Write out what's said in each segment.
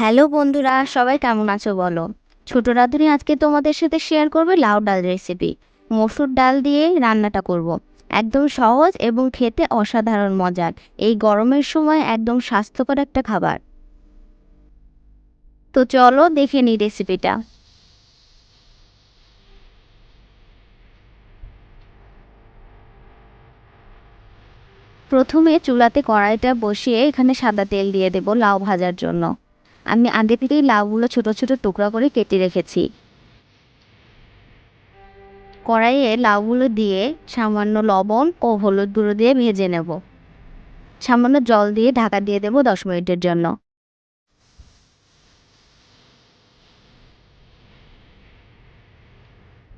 Hello বন্ধুরা, সবাই কেমন আছো বলো? ছোট রাঁধুনি আজকে তোমাদের সাথে শেয়ার করবে লাউ ডাল রেসিপি মসুর ডাল দিয়ে রান্নাটা করব। একদম সহজ এবং খেতে অসাধারণ মজার এই গরমের সময় একদম স্বাস্থ্যকর একটা খাবার। তো চলো দেখে নিই রেসিপিটা প্রথমে চুলাতে কড়াইটা বসিয়ে এখানে সাদা তেল দিয়ে দেব লাউ ভাজার জন্য। আমি আগে থেকেই লাউগুলো ছোট ছোট টুকরা করে কেটে রেখেছি। কড়াইয়ে লাউগুলো দিয়ে সামান্য লবণ ও হলুদ গুঁড়ো দিয়ে ভেজে নেব। সামান্য জল দিয়ে ঢাকা দিয়ে দেব দশ মিনিটের জন্য।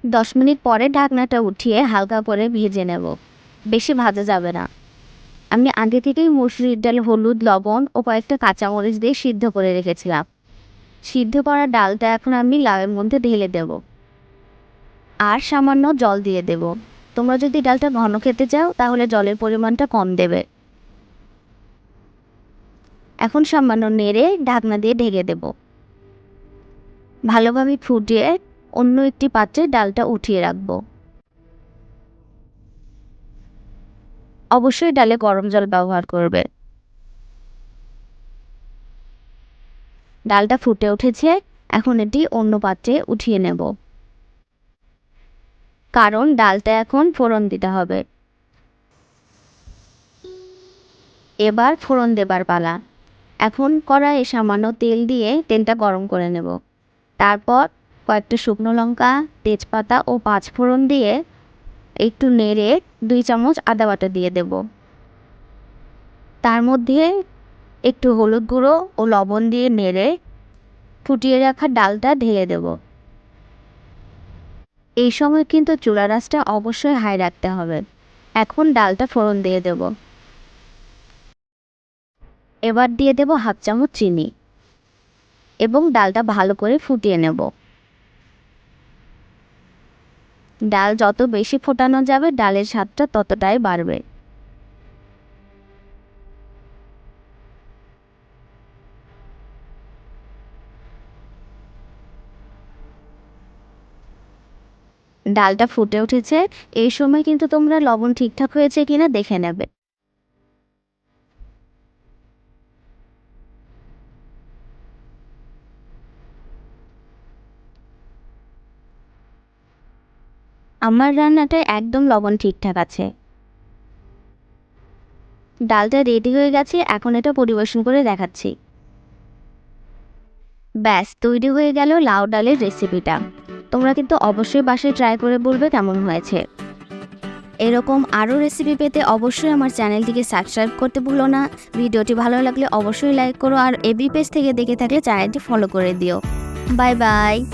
দশ মিনিট পরে ঢাকনাটা উঠিয়ে হালকা করে ভেজে নেব। বেশি ভাজা যাবে না। আমি আগে থেকেই মুসুরির ডাল, হলুদ, লবণ ও কয়েকটা কাঁচামরিচ দিয়ে সিদ্ধ করে রেখেছিলাম। সিদ্ধ করা ডালটা এখন আমি লাউয়ের মধ্যে ঢেলে দেব। আর সামান্য জল দিয়ে দেব। তোমরা যদি ডালটা ঘন খেতে চাও, তাহলে জলের পরিমাণটা কম দেবে। এখন সামান্য নেড়ে ঢাকনা দিয়ে ঢেকে দেব। ভালোভাবে ফুটিয়ে অন্য একটি পাত্রে ডালটা উঠিয়ে রাখব। অবশ্যই ডালে গরম জল ব্যবহার করবে। ডালটা ফুটে উঠেছে, এখন এটি অন্য পাত্রে উঠিয়ে নেব। কারণ ডালটা এখন ফোড়ন দিতে হবে। এবার ফোড়ন দেবার পালা। এখন কড়াইয়ে সামান্য তেল দিয়ে তেলটা গরম করে নেব। তারপর কয়েকটা শুকনো লঙ্কা, তেজপাতা ও পাঁচ ফোড়ন দিয়ে একটু নেড়ে দুই চামচ আদা বাটা দিয়ে দেব। তার মধ্যে একটু হলুদ গুঁড়ো ও লবণ দিয়ে নেড়ে ফুটিয়ে রাখা ডালটা ঢেলে দেব। এই সময় কিন্তু চুলা রাসটা অবশ্যই হাই রাখতে হবে। এখন ডালটা ফোড়ন দিয়ে দেব। এবার দিয়ে দেব হাফ চামচ চিনি এবং ডালটা ভালো করে ফুটিয়ে নেব। ডাল যত বেশি ফোটানো যাবে, ডালের স্বাদটা ততটাই বাড়বে। ডালটা ফুটে উঠেছে। এই সময় কিন্তু তোমরা লবণ ঠিকঠাক হয়েছে কিনা দেখে নেবে। আমার রান্নাটা একদম লবণ ঠিকঠাক আছে। ডালটা রেডি হয়ে গেছে, এখন এটা পরিবেশন করে দেখাচ্ছি। ব্যাস, তৈরি হয়ে গেল লাউ ডালের রেসিপিটা। তোমরা কিন্তু অবশ্যই বাসায় ট্রাই করে বলবে কেমন হয়েছে। এরকম আরও রেসিপি পেতে অবশ্যই আমার চ্যানেলটিকে সাবস্ক্রাইব করতে ভুলো না। ভিডিওটি ভালো লাগলে অবশ্যই লাইক করো আর এবি পেজ থেকে দেখে থাকলে চ্যানেলটি ফলো করে দিও। Bye bye.